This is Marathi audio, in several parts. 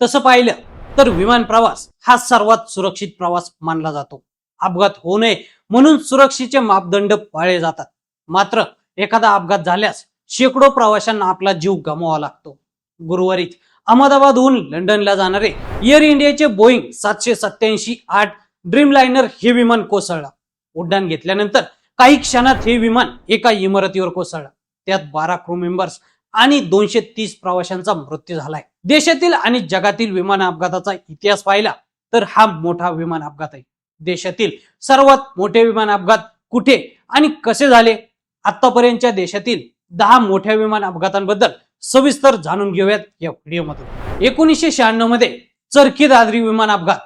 तसं पाहिलं तर विमान प्रवास हा सर्वात सुरक्षित प्रवास मानला जातो. अपघात होऊ नये म्हणून सुरक्षेचे मापदंड पाळले जातात. मात्र एखादा अपघात झाल्यास शेकडो प्रवाशांना आपला जीव गमवावा लागतो. गुरुवारीच अहमदाबादहून लंडनला जाणारे एअर इंडियाचे बोईंग सातशे सत्याऐंशी आठ ड्रीमलायनर हे विमान कोसळलं. उड्डाण घेतल्यानंतर काही क्षणात हे विमान एका इमारतीवर कोसळलं. त्यात बारा क्रू मेंबर्स आणि दोनशे तीस प्रवाशांचा मृत्यू झालाय. देशातील आणि जगातील विमान अपघाताचा इतिहास पाहिला तर हा मोठा विमान अपघात आहे. देशातील सर्वात मोठे विमान अपघात कुठे आणि कसे झाले? आतापर्यंतच्या देशातील दहा मोठ्या विमान अपघातांबद्दल सविस्तर जाणून घेऊयात या व्हिडिओमधून. एकोणीसशे शहाण्णवमध्ये चरखी दादरी विमान अपघात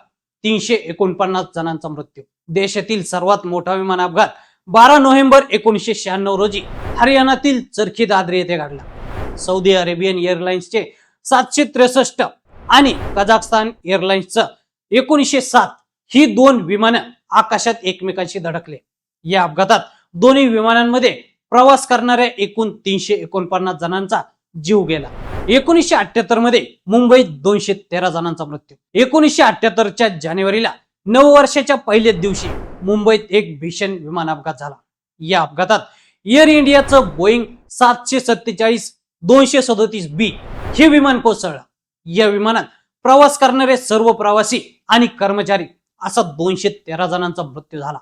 तीनशे एकोणपन्नास जणांचा मृत्यू. देशातील सर्वात मोठा विमान अपघात बारा नोव्हेंबर एकोणीसशे शहाण्णव रोजी हरियाणातील चरखी दादरी येथे घडला. सौदी अरेबियन एअरलाइन्सचे सातशे त्रेसष्ट आणि कझाकस्तान एअरलाइन्सचं एकोणीसशे सात ही दोन विमानं आकाशात एकमेकांशी धडकले. या अपघातात दोन्ही विमानांमध्ये प्रवास करणाऱ्या एकूण तीनशे एकोणपन्नास जणांचा जीव गेला. एकोणीसशे अठ्याहत्तरमध्ये मुंबईत दोनशे तेरा जणांचा मृत्यू. एकोणीसशे अठ्याहत्तरच्या जानेवारीला नऊ वर्षाच्या पहिल्याच दिवशी मुंबईत एक भीषण विमान अपघात झाला. या अपघातात एअर इंडियाचं बोईंग सातशे सत्तेचाळीस दोनशे सदोतीस बी हे विमान कोसळलं. या विमानात प्रवास करणारे सर्व प्रवासी आणि कर्मचारी असा दोनशे तेरा जणांचा मृत्यू झाला.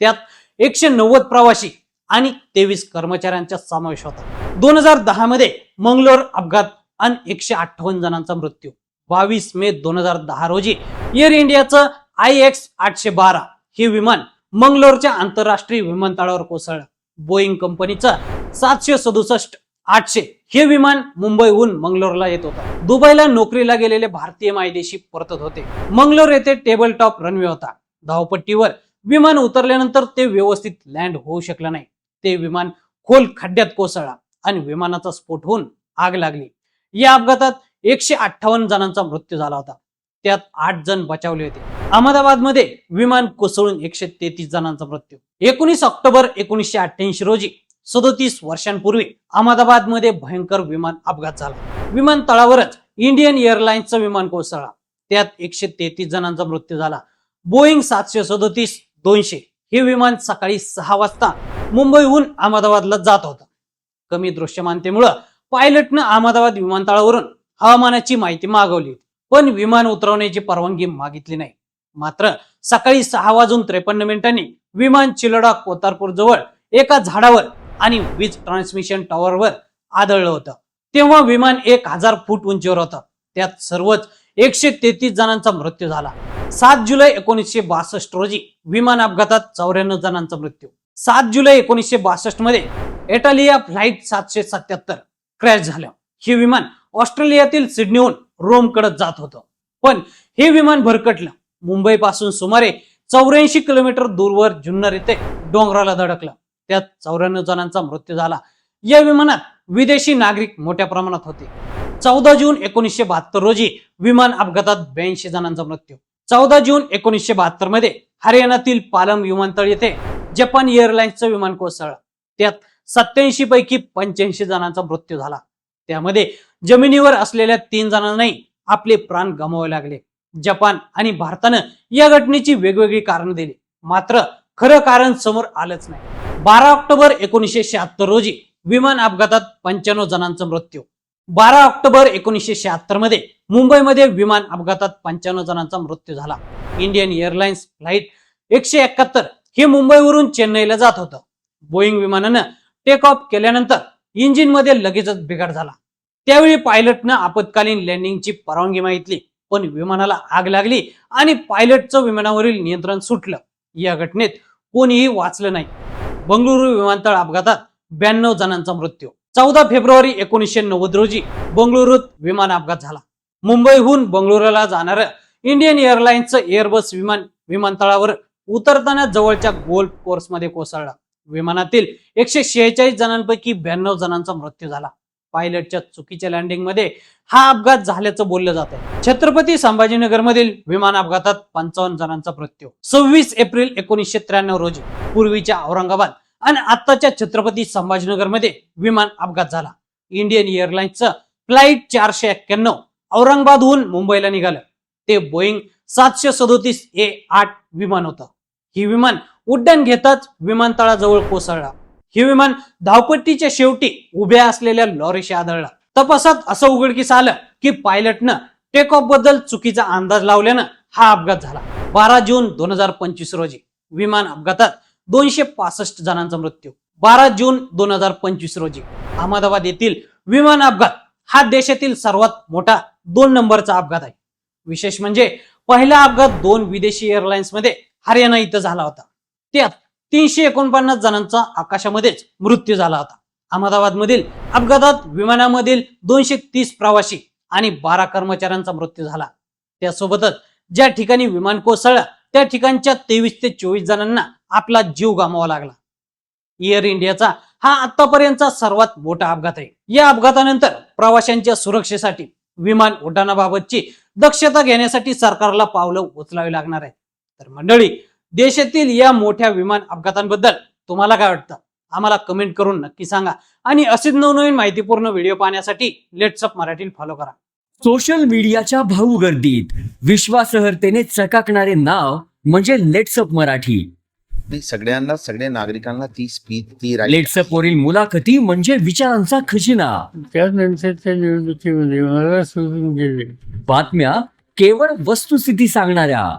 त्यात एकशे नव्वद प्रवासी आणि तेवीस कर्मचाऱ्यांचा समावेश होता. दोन हजार दहा मध्ये मंगलोर अपघात आणि एकशे अठ्ठावन्न जणांचा मृत्यू. बावीस मे दोन हजार दहा रोजी एअर इंडियाचं आय एक्स आठशे बारा हे विमान मंगलोरच्या आंतरराष्ट्रीय विमानतळावर कोसळलं. बोईंग कंपनीचं सातशे सदुसष्ट आठशे. हे विमान मुंबईहून मंगलोरला येत होतं. दुबईला नोकरीला गेलेले भारतीय मायदेशी परतत होते. मंगलोर येथे टेबल टॉप रनवे होता. धावपट्टीवर विमान उतरल्यानंतर ते व्यवस्थित लँड होऊ शकलं नाही. ते विमान खोल खड्ड्यात कोसळला आणि विमानाचा स्फोट होऊन आग लागली. या अपघातात एकशे अठ्ठावन्न जणांचा मृत्यू झाला होता. त्यात आठ जण बचावले होते. अहमदाबादमध्ये विमान कोसळून एकशे तेहतीस जणांचा मृत्यू. एकोणीस ऑक्टोबर एकोणीसशे अठ्ठ्याऐंशी रोजी सदोतीस वर्षांपूर्वी अहमदाबादमध्ये भयंकर विमान अपघात झाला. विमानतळावरच इंडियन एअरलाइन्सचं विमान कोसळला. त्यात एकशे तेहतीस जणांचा मृत्यू झाला. बोईंग सातशे सदोतीस दोनशे हे विमान सकाळी सहा वाजता मुंबईहून अहमदाबादला जात होतं. कमी दृश्यमानतेमुळं पायलटनं अहमदाबाद विमानतळावरून हवामानाची माहिती मागवली. पण विमान उतरवण्याची परवानगी मागितली नाही. मात्र सकाळी सहा वाजून त्रेपन्न मिनिटांनी विमान चिलडा कोतारपूर जवळ एका झाडावर आणि वीज ट्रान्समिशन टॉवरवर आदळलं होतं. तेव्हा विमान एक हजार फूट उंचीवर होतं. त्यात सर्वच एकशे तेहतीस जणांचा मृत्यू झाला. सात जुलै एकोणीसशे बासष्ट रोजी विमान अपघातात चौऱ्याण्णव जणांचा मृत्यू. सात जुलै एकोणीसशे बासष्टमध्ये इटालिया फ्लाईट सातशे सत्याहत्तर क्रॅश झालं. हे विमान ऑस्ट्रेलियातील सिडनीहून रोमकडत जात होतं. पण हे विमान भरकटलं. मुंबईपासून सुमारे चौऱ्याऐंशी किलोमीटर दूरवर जुन्नर येथे डोंगराला धडकलं. त्यात चौऱ्याण्णव जणांचा मृत्यू झाला. या विमानात विदेशी नागरिक मोठ्या प्रमाणात होते. चौदा जून एकोणीसशे बहात्तर रोजी विमान अपघातात ब्याऐंशी जणांचा मृत्यू. चौदा जून एकोणीसशे बहात्तरमध्ये हरियाणातील पालम विमानतळ येथे जपान एअरलाइन्सचं विमान कोसळलं. त्यात सत्याऐंशी पैकी पंच्याऐंशी जणांचा मृत्यू झाला. त्यामध्ये जमिनीवर असलेल्या तीन जणांनाही आपले प्राण गमावे लागले. जपान आणि भारतानं या घटनेची वेगवेगळी कारण दिली. मात्र खरं कारण समोर आलंच नाही. बारा ऑक्टोबर एकोणीसशे शहात्तर रोजी विमान अपघातात पंच्याण्णव जणांचा मृत्यू. बारा ऑक्टोबर एकोणीसशे शहात्तरमध्ये मुंबईमध्ये विमान अपघातात पंच्याण्णव जणांचा मृत्यू झाला. इंडियन एअरलाइन्स फ्लाईट एकशे एकाहत्तर हे मुंबईवरून चेन्नईला जात होतं. बोईंग विमानानं टेक ऑफ केल्यानंतर इंजिनमध्ये लगेचच बिघाड झाला. त्यावेळी पायलटनं आपत्कालीन लँडिंगची परवानगी मागितली पण विमानाला आग लागली आणि पायलटचं विमानावरील नियंत्रण सुटलं. या घटनेत कोणीही वाचलं नाही. बंगळुरू विमानतळ अपघातात ब्याण्णव जणांचा मृत्यू. चौदा फेब्रुवारी एकोणीसशे नव्वद रोजी बंगळुरूत विमान अपघात झाला. मुंबईहून बंगळुरूला जाणारं इंडियन एअरलाइन्सचं एअरबस विमान विमानतळावर उतरताना जवळच्या गोल्फ कोर्समध्ये कोसळला. विमानातील एकशे शेहेचाळीस जणांपैकी ब्याण्णव जणांचा मृत्यू झाला. पायलटच्या चुकीच्या लँडिंगमध्ये हा अपघात झाल्याचं बोललं जात आहे. छत्रपती संभाजीनगर मधील विमान अपघातात पंचावन्न जणांचा मृत्यू. सव्वीस एप्रिल एकोणीसशे त्र्याण्णव रोजी पूर्वीच्या औरंगाबाद आणि आत्ताच्या छत्रपती संभाजीनगरमध्ये विमान अपघात झाला. इंडियन एअरलाइन्सचं फ्लाईट चारशे एक्क्याण्णव औरंगाबादहून मुंबईला निघालं. ते बोईंग सातशे सदोतीस ए आठ विमान होतं. ही विमान उड्डाण घेताच विमानतळाजवळ कोसळला. हे विमान धावपट्टीच्या शेवटी उभ्या असलेल्या लॉरीशी आदळला. तपासात असं उघडकीस आलं की पायलटनं टेक ऑफबद्दल चुकीचा अंदाज लावल्यानं हा अपघात झाला. बारा जून दोन हजार पंचवीस रोजी विमान अपघातात दोनशे पासष्ट जणांचा मृत्यू. बारा जून दोन हजार पंचवीस रोजी अहमदाबाद येथील विमान अपघात हा देशातील सर्वात मोठा दोन नंबरचा अपघात आहे. विशेष म्हणजे पहिला अपघात दोन विदेशी एअरलाइन्समध्ये हरियाणा इथं झाला होता. त्यात तीनशे एकोणपन्नास जणांचा आकाशामध्येच मृत्यू झाला होता. अहमदाबादमधील अपघातात विमानामधील दोनशे तीस प्रवासी आणि बारा कर्मचाऱ्यांचा मृत्यू झाला. त्यासोबतच ज्या ठिकाणी विमान कोसळलं त्या ठिकाणच्या तेवीस ते चोवीस जणांना आपला जीव गमावा लागला. एअर इंडियाचा हा आतापर्यंतचा सर्वात मोठा अपघात आहे. या अपघातानंतर प्रवाशांच्या सुरक्षेसाठी विमान उड्डाणाबाबतची दक्षता घेण्यासाठी सरकारला पावलं उचलावी लागणार आहे तर मंडळी देशातील या मोठ्या विमान अपघातांबद्दल तुम्हाला काय वाटतं? आम्हाला कमेंट करून नक्की सांगा. आणि असेच नवनवीन माहितीपूर्ण व्हिडिओ पाहण्यासाठी लेट्सअप मराठी फॉलो करा. सोशल मीडियाच्या भाऊ गर्दीत विश्वासार्हतेने चकाकणारे नाव म्हणजे लेट्सअप मराठी. ती सगळ्यांना सगळ्या नागरिकांना ती स्पीच ती right लेट्सअप वरील मुलाखती म्हणजे विचारांचा खजिना. त्यानंतरच्या निवडणुकीमध्ये मला सोडून गेले बातम्या केवळ वस्तुस्थिती सांगणाऱ्या.